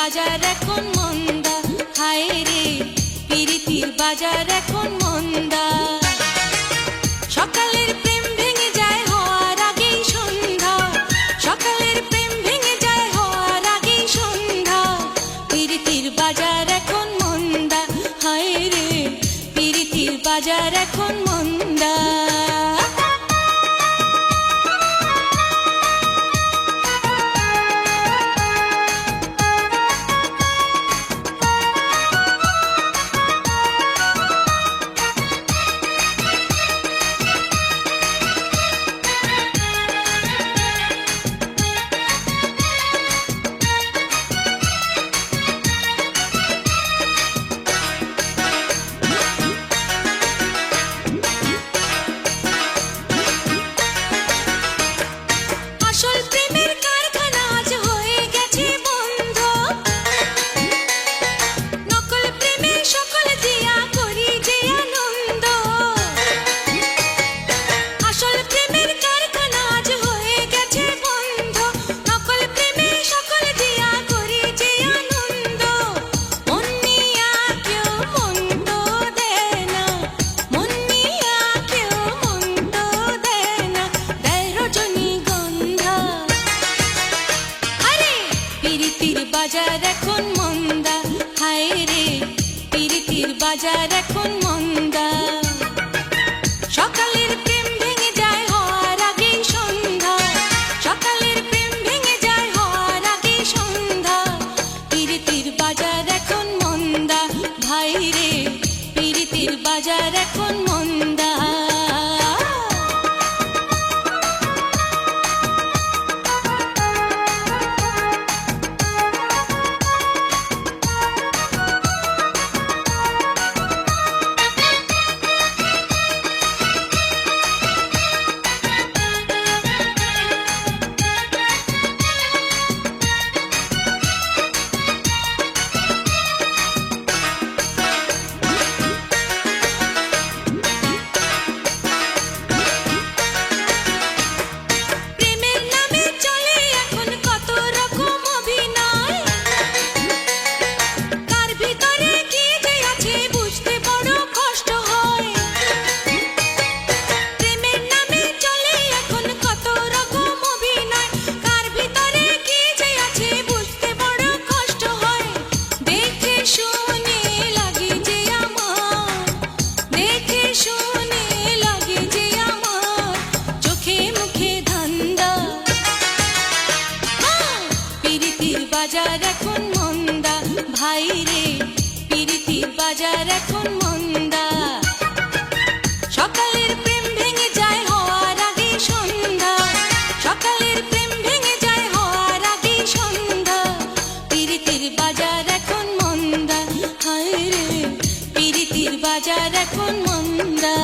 বাজার এখন মন্দা। হায় রে, পিরিতির বাজার এখন মন্দা। সকালের প্রেম ভেঙে যায় হওয়ার আগেই সন্ধ্যা। সকালের প্রেম ভেঙে যায় হওয়ার আগেই সন্ধ্যা। পিরিতির বাজার এখন মন্দা। হায় রে, পিরিতির বাজার এখন বাজার এখন মন্দা। হায় রে, পিরিতির বাজার এখন মন্দা। সকালের প্রেম ভেঙে যায় হওয়ার আগেই সন্ধ্যা। সকালের প্রেম ভেঙে যায় হওয়ার আগেই সন্ধ্যা। পিরিতির বাজার এখন মন্দা। ভাই রে, পিরিতির বাজার এখন মন্দা। বাজার এখন মন্দা। সকালের প্রেম ভেঙে যায় হওয়ার আগে সন্ধ্যা। সকালের প্রেম ভেঙে যায় হওয়ার আগে সন্ধ্যা। পিরিতির বাজার এখন মন্দা। হায় রে, পিরিতির বাজার এখন মন্দা।